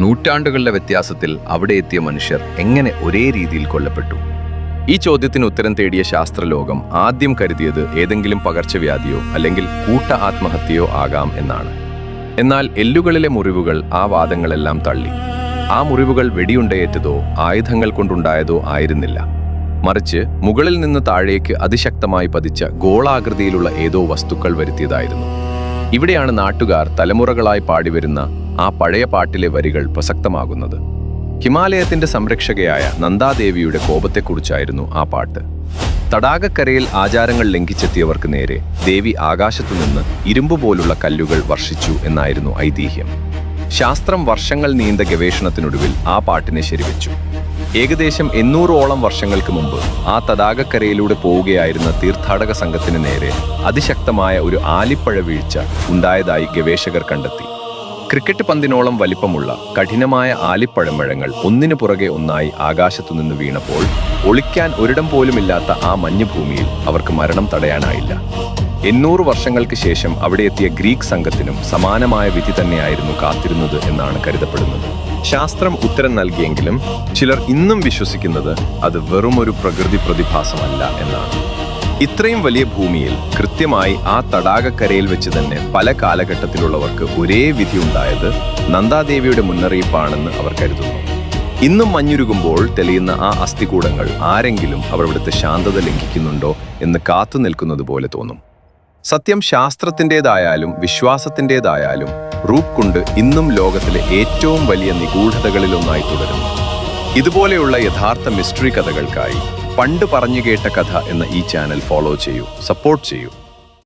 നൂറ്റാണ്ടുകളുടെ വ്യത്യാസത്തിൽ അവിടെ എത്തിയ മനുഷ്യർ എങ്ങനെ ഒരേ രീതിയിൽ കൊല്ലപ്പെട്ടു? ഈ ചോദ്യത്തിന് ഉത്തരം തേടിയ ശാസ്ത്രലോകം ആദ്യം കരുതിയത് ഏതെങ്കിലും പകർച്ചവ്യാധിയോ അല്ലെങ്കിൽ കൂട്ട ആത്മഹത്യയോ ആകാം എന്നാണ്. എന്നാൽ എല്ലുകളിലെ മുറിവുകൾ ആ വാദങ്ങളെല്ലാം തള്ളി. ആ മുറിവുകൾ വെടിയുണ്ടയേറ്റതോ ആയുധങ്ങൾ കൊണ്ടുണ്ടായതോ ആയിരുന്നില്ല. മറിച്ച് മുകളിൽ നിന്ന് താഴേക്ക് അതിശക്തമായി പതിച്ച ഗോളാകൃതിയിലുള്ള ഏതോ വസ്തുക്കൾ വരുത്തിയതായിരുന്നു. ഇവിടെയാണ് നാട്ടുകാർ തലമുറകളായി പാടിവരുന്ന ആ പഴയ പാട്ടിലെ വരികൾ പ്രസക്തമാകുന്നത്. ഹിമാലയത്തിന്റെ സംരക്ഷകയായ നന്ദാദേവിയുടെ കോപത്തെക്കുറിച്ചായിരുന്നു ആ പാട്ട്. തടാകക്കരയിൽ ആചാരങ്ങൾ ലംഘിച്ചെത്തിയവർക്ക് നേരെ ദേവി ആകാശത്തുനിന്ന് ഇരുമ്പ് പോലുള്ള കല്ലുകൾ വർഷിച്ചു എന്നായിരുന്നു ഐതിഹ്യം. ശാസ്ത്രം വർഷങ്ങൾ നീണ്ട ഗവേഷണത്തിനൊടുവിൽ ആ പാട്ടിനെ ശരിവെച്ചു. ഏകദേശം എണ്ണൂറോളം വർഷങ്ങൾക്ക് മുമ്പ് ആ തടാകക്കരയിലൂടെ പോവുകയായിരുന്ന തീർത്ഥാടക സംഘത്തിന് നേരെ അതിശക്തമായ ഒരു ആലിപ്പഴ വീഴ്ച ഉണ്ടായതായി ഗവേഷകർ കണ്ടെത്തി. ക്രിക്കറ്റ് പന്തിനോളം വലിപ്പമുള്ള കഠിനമായ ആലിപ്പഴമഴങ്ങൾ ഒന്നിനു പുറകെ ഒന്നായി ആകാശത്തുനിന്ന് വീണപ്പോൾ ഒളിക്കാൻ ഒരിടം പോലുമില്ലാത്ത ആ മഞ്ഞുഭൂമിയിൽ അവർക്ക് മരണം തടയാനായില്ല. എണ്ണൂറ് വർഷങ്ങൾക്ക് ശേഷം അവിടെ എത്തിയ ഗ്രീക്ക് സംഘത്തിനും സമാനമായ വിധി തന്നെയായിരുന്നു കാത്തിരുന്നത് എന്നാണ് കരുതപ്പെടുന്നത്. ശാസ്ത്രം ഉത്തരം നൽകിയെങ്കിലും ചിലർ ഇന്നും വിശ്വസിക്കുന്നത് അത് വെറുമൊരു പ്രകൃതി പ്രതിഭാസമല്ല എന്നാണ്. ഇത്രയും വലിയ ഭൂമിയിൽ കൃത്യമായി ആ തടാകക്കരയിൽ വെച്ച് തന്നെ പല കാലഘട്ടത്തിലുള്ളവർക്ക് ഒരേ വിധി ഉണ്ടായത് നന്ദാദേവിയുടെ മുന്നറിയിപ്പാണെന്ന് അവർ കരുതുന്നു. ഇന്നും മഞ്ഞുരുകുമ്പോൾ തെളിയുന്ന ആ അസ്ഥികൂടങ്ങൾ ആരെങ്കിലും അവരുടെ ശാന്തത ലംഘിക്കുന്നുണ്ടോ എന്ന് കാത്തു നിൽക്കുന്നത് പോലെ തോന്നും. സത്യം ശാസ്ത്രത്തിന്റെതായാലും വിശ്വാസത്തിന്റെതായാലും റൂപ് കൊണ്ട് ഇന്നും ലോകത്തിലെ ഏറ്റവും വലിയ നിഗൂഢതകളിലൊന്നായി തുടരുന്നു. ഇതുപോലെയുള്ള യഥാർത്ഥ മിസ്റ്ററി കഥകൾക്കായി പണ്ട് പറഞ്ഞു കേട്ട കഥ എന്ന ഈ ചാനൽ ഫോളോ ചെയ്യൂ സപ്പോർട്ട് ചെയ്യൂ.